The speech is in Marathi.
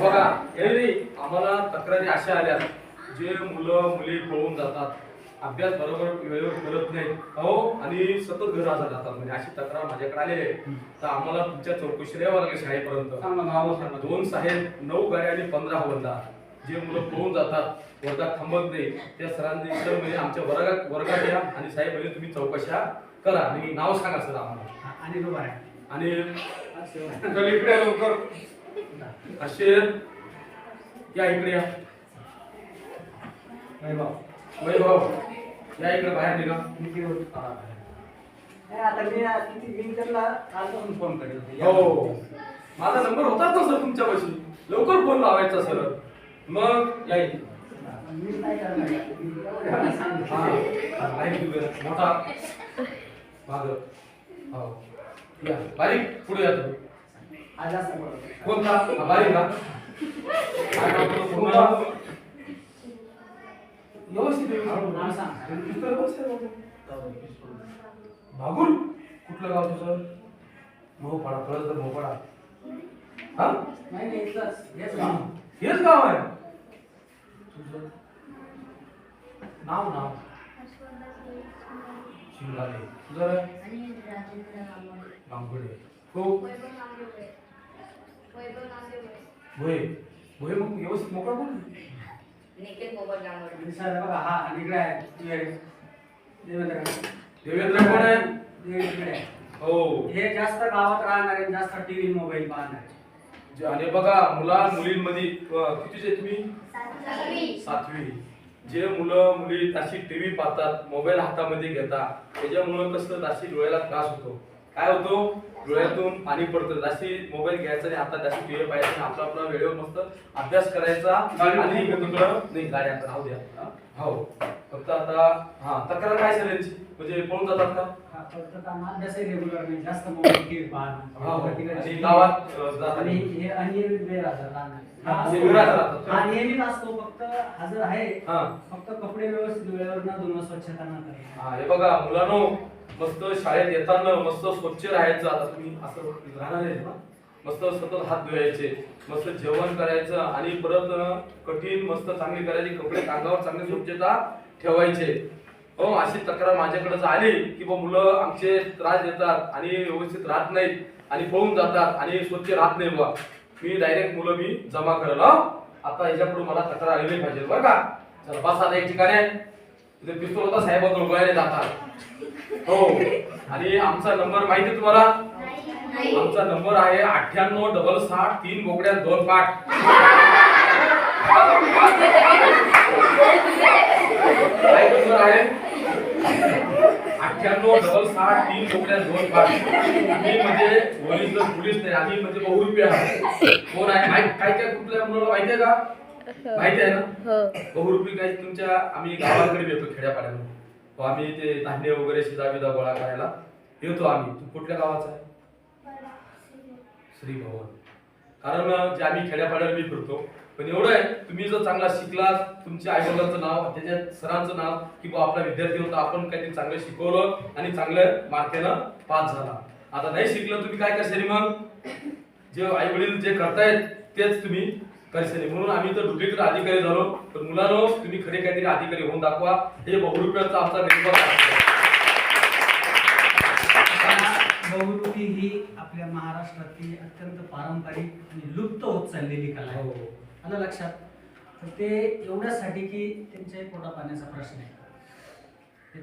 बघा नाही आम्हाला तक्रारी अशा आल्या. जे मुलं मुली पळून जातात. अभ्यास बरोबर वेळेवर करत नाही हो आणि सतत घर आजार जातात. म्हणजे अशी तक्रार माझ्याकडे आलेली आहे. तर आम्हाला तुमच्या चौकशी यावं लागेल शाळेपर्यंत. दोन साहेब नऊ गाड्या आणि पंधरा हवलदार जे मुलं पळून जातात वर्गात थांबत नाही. त्या सरांनी सर म्हणजे आमच्या वर्गात वर्गात या आणि साहेब म्हणजे तुम्ही चौकशा करा. आणि नाव सांगा सर आम्हाला. आणि आणि चल इकडे लवकर. असे या इकडे या. वैभव. वैभव या इकडे बाहेर निघा. आता मी किती कालपासून फोन करेल. हो. माझा नंबर होताच ना सर तुमच्यापाशी. लवकर फोन लावायचा सर. मग या. मोठा. माग. हो. या बारीक पुढे बोलतो. कोणता? बारीक का. भागुल कुठलं गाव तुझं? मोहपाडा कळस तर मोहपाडा. हा. हेच गाव आहे. तुझं? नाव नाव. शिवलाले तुझं रे? लांबगडे हो. भोये. भोये मग व्यवस्थित मोकळा बोल. आणि सर बघा हा आणि इकडे आहे. देवेंद्र. देवेंद्र कोण आहे? देवेंद्र. हो. हे जास्त गावात राहणारे जास्त टीव्ही मोबाईल पाहणारे. जे- आणि बघा मुला मुलींमध्ये कितीचे तुम्ही? सातवी. जे मुलं मुली अशी टीव्ही पाहतात मोबाईल हातामध्ये घेतात त्याच्यामुळं कसं जास्ती डोळ्याला त्रास होतो. काय होतो? डोळ्यातून पाणी पडतं. जास्ती मोबाईल घ्यायचा नाही आता जास्ती टीव्ही पाहायचं नाही आपला आपला वेळेवर मस्त अभ्यास करायचा आणि गाड्या राहू द्या. हो. फक्त आता हा तक्रार काय सर यांची? म्हणजे पळून जातात का? हा, फक्त काम अभ्यासही रेग्युलर नाही जास्त मोबाईल टीव्ही हो पाहणं आणि तिकडे गावात अं, जातात. आणि हे अनियमित हा, हा नियमित राहतात. हा नियमित असतो फक्त हजर आहे. हा. फक्त कपडे व्यवस्थित वेळेवर न धुणं स्वच्छता न करणं. हा हे बघा मुलांनो मस्त शाळेत येताना मस्त स्वच्छ राहायचं आता तुम्ही असं राहणार आहे ना? मस्त सतत हात धुवायचे मस्त जेवण करायचं आणि परत कठीण मस्त चांगली करायची कपडे अंगावर चांगली स्वच्छता ठेवायचे. हो अशी तक्रार माझ्याकडे आली की बा मुलं आमचे त्रास देतात आणि व्यवस्थित राहत नाहीत आणि पळून जातात आणि स्वच्छ राहत नाही बा मी डायरेक्ट मुलं मी जमा करेल आता याच्याकडून मला तक्रार आली नाही पाहिजे बरं का? चला बस आता एक ठिकाणी. तिथे पिस्तूल होता साहेबांना गोळ्याने जातात. हो. आणि आमचा नंबर माहिती तुम्हाला? आमचा नंबर आहे अठ्ठ्याण्णव डबल साठ तीन बोकड्या दोन पाठ. काय नंबर आहे. अठ्ठ्याण्णव डबल साठ तीन बोकड्या दोन पाठ. मी म्हणजे पोलीस नाही आम्ही म्हणजे बहुरूपी आहे कोण आहे? माहित- काय काय कुठल्या मुलाला माहिती आहे का? माहिती आहे ना? बहुरूपी काही तुमच्या आम्ही गावाकडे येतो खेड्यापाड्यामध्ये. हो आम्ही ते धान्य वगैरे शिदा बिदा गोळा करायला येतो आम्ही. तू कुठल्या गावाचा आहे? श्री भवन. कारण जे आम्ही खेड्यापाड्याला मी फिरतो पण एवढं आहे तुम्ही जर चांगला शिकलात तुमच्या आईवडिलांचं नाव त्याच्या सरांचं नाव की बा आपला विद्यार्थी होता आपण काहीतरी चांगलं शिकवलं आणि चांगल्या मार्केनं पास झाला. आता नाही शिकलं तुम्ही काय करशाल मग? जे आई वडील जे करतायत तेच तुम्ही करशाल. म्हणून आम्ही तर डुप्लिकेट अधिकारी झालो तर मुलांनो तुम्ही खरे काहीतरी अधिकारी होऊन दाखवा. हे बहुरुपयाचा आमचा निर्भर बहुरूपी ही आपल्या महाराष्ट्रातली अत्यंत पारंपरिक आणि लुप्त होत चाललेली कला आहे. हो. हो. आलं लक्षात. तर ते एवढ्यासाठी की त्यांच्या पोटा पाण्याचा प्रश्न आहे.